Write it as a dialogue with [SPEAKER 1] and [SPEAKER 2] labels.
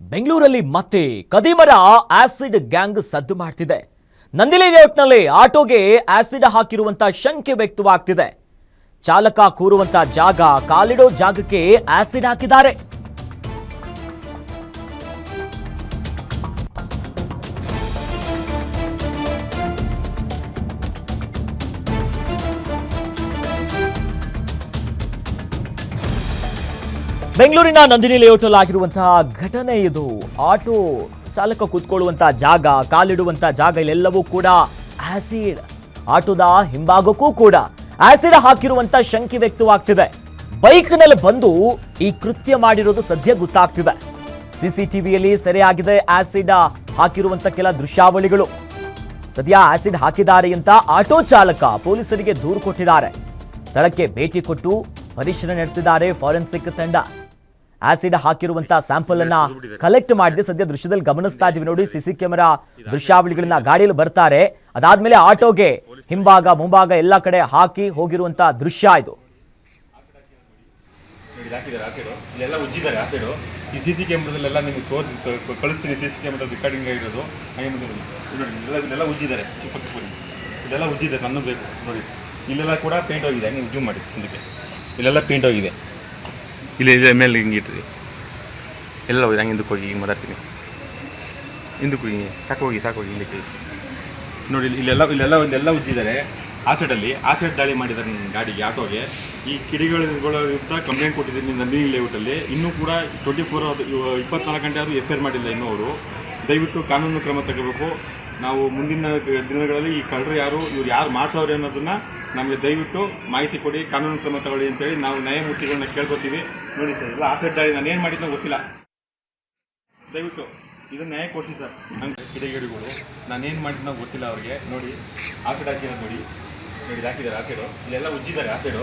[SPEAKER 1] ಬೆಂಗಳೂರಲ್ಲಿ ಮತ್ತೆ ಕದಿಮರ acid gang ಸದ್ದು ಮಾಡ್ತಿದೆ. ನಂದಿಲಿ ಲೇಔಟ್ನಲ್ಲಿ ಆಟೋಗೆ ಆಸಿಡ್ ಹಾಕಿರುವಂತ ಶಂಕೆ ವ್ಯಕ್ತವಾಗ್ತಿದೆ. ಚಾಲಕ ಕೂರುವಂತ ಜಾಗ ಕಾಲಿಡೋ ಜಾಗಕ್ಕೆ ಆಸಿಡ್ ಹಾಕಿದ್ದಾರೆ. ಬೆಂಗಳೂರಿನ ನಂದಿನಿ ಲೇಔಟಲ್ಲಿ ಆಗಿರುವಂತಹ ಘಟನೆ ಇದು. ಆಟೋ ಚಾಲಕ ಕೂತ್ಕೊಳ್ಳುವಂತಹ ಜಾಗ ಕಾಲಿಡುವಂತಹ ಜಾಗ, ಇಲ್ಲೆಲ್ಲವೂ ಕೂಡ ಆಸಿಡ್. ಆಟೋದ ಹಿಂಭಾಗಕ್ಕೂ ಕೂಡ ಆಸಿಡ್ ಹಾಕಿರುವಂತ ಶಂಕೆ ವ್ಯಕ್ತವಾಗ್ತಿದೆ. ಬೈಕ್ನಲ್ಲಿ ಬಂದು ಈ ಕೃತ್ಯ ಮಾಡಿರೋದು ಸದ್ಯ ಗೊತ್ತಾಗ್ತಿದೆ. ಸಿಸಿಟಿವಿಯಲ್ಲಿ ಸೆರೆಯಾಗಿದೆ ಆಸಿಡ್ ಹಾಕಿರುವಂತ ಕೆಲ ದೃಶ್ಯಾವಳಿಗಳು. ಸದ್ಯ ಆಸಿಡ್ ಹಾಕಿದ್ದಾರೆ ಅಂತ ಆಟೋ ಚಾಲಕ ಪೊಲೀಸರಿಗೆ ದೂರು ಕೊಟ್ಟಿದ್ದಾರೆ. ಸ್ಥಳಕ್ಕೆ ಭೇಟಿ ಕೊಟ್ಟು ಪರಿಶೀಲನೆ ನಡೆಸಿದ್ದಾರೆ ಫಾರೆನ್ಸಿಕ್ ತಂಡ. ಆಸಿಡ್ ಹಾಕಿರುವಂತಹ ಸ್ಯಾಂಪಲ್ ಅನ್ನ ಕಲೆಕ್ಟ್ ಮಾಡಿದೆ. ಸದ್ಯ ದೃಶ್ಯದಲ್ಲಿ ಗಮನಿಸ್ತಾ ಇದೀವಿ ನೋಡಿ ಸಿಸಿ ಕ್ಯಾಮೆರಾ ದೃಶ್ಯಾವಳಿಗಳನ್ನ ಗಾಡಿಯಲ್ಲಿ ಬರ್ತಾರೆ. ಅದಾದ್ಮೇಲೆ ಆಟೋಗೆ ಹಿಂಭಾಗ ಮುಂಭಾಗ ಎಲ್ಲ ಕಡೆ ಹಾಕಿ ಹೋಗಿರುವಂತಹ ದೃಶ್ಯ ಇದು.
[SPEAKER 2] ನೋಡಿ ಹಾಕಿದ್ದಾರೆ ಆಸಿಡು ಇಲ್ಲೆಲ್ಲ ಉಜ್ಜಿದ್ದಾರೆ ಆಸಿಡು ಈ ಸಿ ಸಿ ಕ್ಯಾಮ್ರದಲ್ಲೆಲ್ಲ ನಿಮಗೆ ತೋರ್ ಕಳಿಸ್ತೀನಿ ಸಿ ಸಿ ಕ್ಯಾಮ್ರಾ ರೆಕಾರ್ಡಿಂಗ್ ಆಗಿರೋದು ಹಾಗೆ ಮುಂದೆ ನೋಡಿ ನೋಡಿ ಇದೆಲ್ಲ ಇದೆಲ್ಲ ಉಜ್ಜಿದ್ದಾರೆ. ಚಿಕ್ಕ ಚಿಕ್ಕ ಇದೆಲ್ಲ ಉಜ್ಜಿದ್ದಾರೆ ನನ್ನೂ ಬೇಕು. ನೋಡಿ ಇಲ್ಲೆಲ್ಲ ಕೂಡ ಪೇಂಟ್ ಹೋಗಿದೆ. ನೀವು ಜೂಮ್ ಮಾಡಿ ಮುಂದಕ್ಕೆ. ಇಲ್ಲೆಲ್ಲ ಪೇಂಟ್ ಹೋಗಿದೆ. ಇಲ್ಲಿ ಇದೆ, ಮೇಲೆ ಹಿಂಗೆ ಇಟ್ಟಿರಿ ಎಲ್ಲ ಹೋಗಿ ಹಂಗೆ ಹಿಂದಕ್ಕೆ ಹೋಗಿ ಹಿಂಗೆ ಮಾತಾಡ್ತೀನಿ. ಹಿಂದಕ್ಕೆ ಹೋಗಿ ಸಾಕು ಹೋಗಿ ಸಾಕು ಹೋಗಿ ಹಿಂದಕ್ಕೆ ನೋಡಿ, ಇಲ್ಲಿ- ಇಲ್ಲೆಲ್ಲ ಇಲ್ಲೆಲ್ಲ ಒಂದೆಲ್ಲ ಉಜ್ಜಿದ್ದಾರೆ. ಆ ಸೈಡ್ ದಾಳಿ ಮಾಡಿದ್ದಾರೆ ನನ್ನ ಗಾಡಿಗೆ, ಆಟೋಗೆ. ಈ ಕಿಡಿಗಳ ವಿರುದ್ಧ ಕಂಪ್ಲೇಂಟ್ ಕೊಟ್ಟಿದ್ದೀನಿ ನಂದಿನಿ ಲೇಔಟಲ್ಲಿ ಇನ್ನೂ ಕೂಡ ಟ್ವೆಂಟಿ ಫೋರ್ ಇಪ್ಪತ್ನಾಲ್ಕು ಗಂಟೆ ಆದರೂ ಎಫ್ ಐ ಆರ್ ಮಾಡಿಲ್ಲ ಇನ್ನೂ ಅವರು. ದಯವಿಟ್ಟು ಕಾನೂನು ಕ್ರಮ ತಗೋಬೇಕು. ನಾವು ಮುಂದಿನ ದಿನಗಳಲ್ಲಿ ಈ ಕಳ್ಳರು ಯಾರು, ಇವ್ರು ಯಾರು ಮಾಡ್ಸೋರು ಅನ್ನೋದನ್ನ ನಮಗೆ ದಯವಿಟ್ಟು ಮಾಹಿತಿ ಕೊಡಿ, ಕಾನೂನು ಕ್ರಮ ತಗೊಳ್ಳಿ ಅಂತೇಳಿ ನಾವು ನ್ಯಾಯಮೂರ್ತಿಗಳನ್ನ ಕೇಳ್ಕೊತೀವಿ. ನೋಡಿ ಸರ್, ಎಲ್ಲ ಆಸೆಟ್ ದಾಳಿ ನಾನು ಏನು ಮಾಡಿದ್ನೋ ಗೊತ್ತಿಲ್ಲ. ದಯವಿಟ್ಟು, ಇದನ್ನ ನ್ಯಾಯ ಕೊಡಿಸಿ ಸರ್. ನಂಗೆ ಕಿಡಿಗೇಡಿಗಳು ನಾನೇನು ಮಾಡಿದ್ನೋ ಗೊತ್ತಿಲ್ಲ ಅವ್ರಿಗೆ. ನೋಡಿ ಆಸೆಡ್ ಹಾಕಿರೋದು ನೋಡಿ. ನೋಡಿ ಇದು ಹಾಕಿದ್ದಾರೆ ಆಸೆಡು. ಇಲ್ಲೆಲ್ಲ ಉಜ್ಜಿದ್ದಾರೆ ಆಸಿಡು.